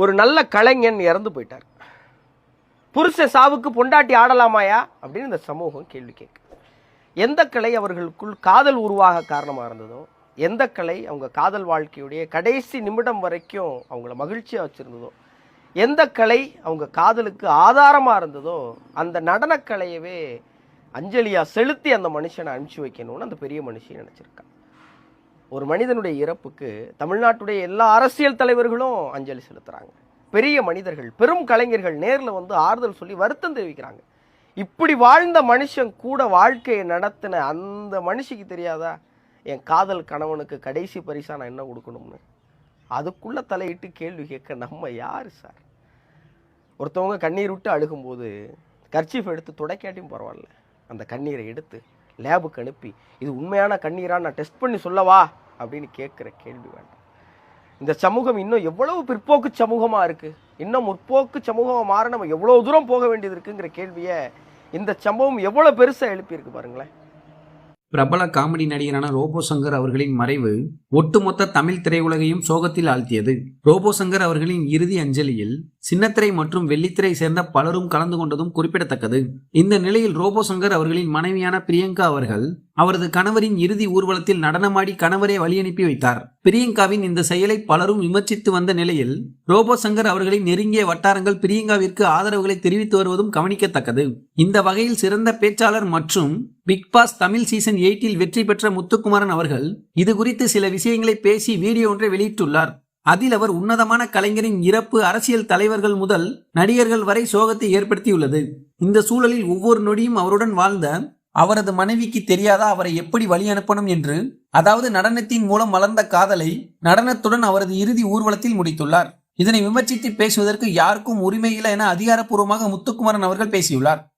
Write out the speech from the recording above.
ஒரு நல்ல கலைஞன் இறந்து போயிட்டார். புருஷ சாவுக்கு பொண்டாட்டி ஆடலாமாயா? அப்படின்னு இந்த சமூகம் கேள்வி கேட்கு எந்த கலை அவர்களுக்குள் காதல் உருவாக காரணமாக இருந்ததோ எந்த கலை அவங்க காதல் வாழ்க்கையுடைய கடைசி நிமிடம் வரைக்கும் அவங்கள மகிழ்ச்சியாக வச்சுருந்ததோ எந்த கலை அவங்க காதலுக்கு ஆதாரமாக இருந்ததோ அந்த நடனக்கலையவே அஞ்சலியாக செலுத்தி அந்த மனுஷனை அனுப்பிச்சி வைக்கணும்னு அந்த பெரிய மனுஷன் நினச்சிருக்கான். ஒரு மனிதனுடைய இறப்புக்கு தமிழ்நாட்டுடைய எல்லா அரசியல் தலைவர்களும் அஞ்சலி செலுத்துகிறாங்க பெரிய மனிதர்கள் பெரும் கலைஞர்கள் நேரில் வந்து ஆறுதல் சொல்லி வருத்தம் தெரிவிக்கிறாங்க. இப்படி வாழ்ந்த மனுஷன் கூட வாழ்க்கையை நடத்தின அந்த மனுஷிக்கு தெரியாதா? என் காதல் கணவனுக்கு கடைசி பரிசாக நான் என்ன கொடுக்கணும்னு? அதுக்குள்ளே தலையிட்டு கேள்வி கேட்க நம்ம யார் சார்? ஒருத்தவங்க கண்ணீர் விட்டு அழுகும்போது கர்ச்சீஃப் எடுத்து துடைக்காட்டியும் பரவாயில்ல. அந்த கண்ணீரை எடுத்து லேபுக்கு அனுப்பி இது உண்மையான கண்ணீரா? நான் டெஸ்ட் பண்ணி சொல்லவா? அப்படின்னு கேட்குற கேள்வி வேண்டாம். இந்த சமூகம் இன்னும் எவ்வளவு பிற்போக்கு சமூகமாக இருக்கு? இன்னும் முற்போக்கு சமூகம் மாற நம்ம எவ்வளோ தூரம் போக வேண்டியது இருக்குங்கிற கேள்வியை இந்த சம்பவம் எவ்வளோ பெருசாக எழுப்பியிருக்கு பாருங்களேன். பிரபல காமெடி நடிகரான ரோபோ சங்கர் அவர்களின் மறைவு ஒட்டுமொத்த தமிழ் திரையுலகையும் சோகத்தில் ஆழ்த்தியது. ரோபோ சங்கர் அவர்களின் இறுதி அஞ்சலியில் சின்னத்திரை மற்றும் வெள்ளித்திரை சேர்ந்த பலரும் கலந்து கொண்டதும் குறிப்பிடத்தக்கது. இந்த நிலையில் ரோபோ சங்கர் அவர்களின் மனைவியான பிரியங்கா அவர்கள் அவரது கணவரின் இறுதி ஊர்வலத்தில் நடனமாடி கணவரை வழியனுப்பி வைத்தார். பிரியங்காவின் இந்த செயலை பலரும் விமர்சித்து வந்த நிலையில் ரோபோ சங்கர் அவர்களின் நெருங்கிய வட்டாரங்கள் பிரியங்காவிற்கு ஆதரவுகளை தெரிவித்து வருவதும் கவனிக்கத்தக்கது. இந்த வகையில் சிறந்த பேச்சாளர் மற்றும் பிக் பாஸ் தமிழ் சீசன் எயிட்டில் வெற்றி பெற்ற முத்துக்குமாரன் அவர்கள் இது குறித்து சில விஷயங்களை பேசி வீடியோ ஒன்றை வெளியிட்டுள்ளார். அதில் அவர் உன்னதமான கலைஞரின் இறப்பு அரசியல் தலைவர்கள் முதல் நடிகர்கள் வரை சோகத்தை ஏற்படுத்தியுள்ளது. இந்த சூழலில் ஒவ்வொரு நொடியும் அவருடன் வாழ்ந்த அவரது மனைவிக்கு தெரியாதா அவரை எப்படி வழி அனுப்பணும் என்று அதாவது நடனத்தின் மூலம் வளர்ந்த காதலை நடனத்துடன் அவரது இறுதி ஊர்வலத்தில் முடித்துள்ளார். இதனை விமர்சித்து பேசுவதற்கு யாருக்கும் உரிமை இல்லை என அதிகாரப்பூர்வமாக முத்துக்குமாரன் அவர்கள் பேசியுள்ளார்.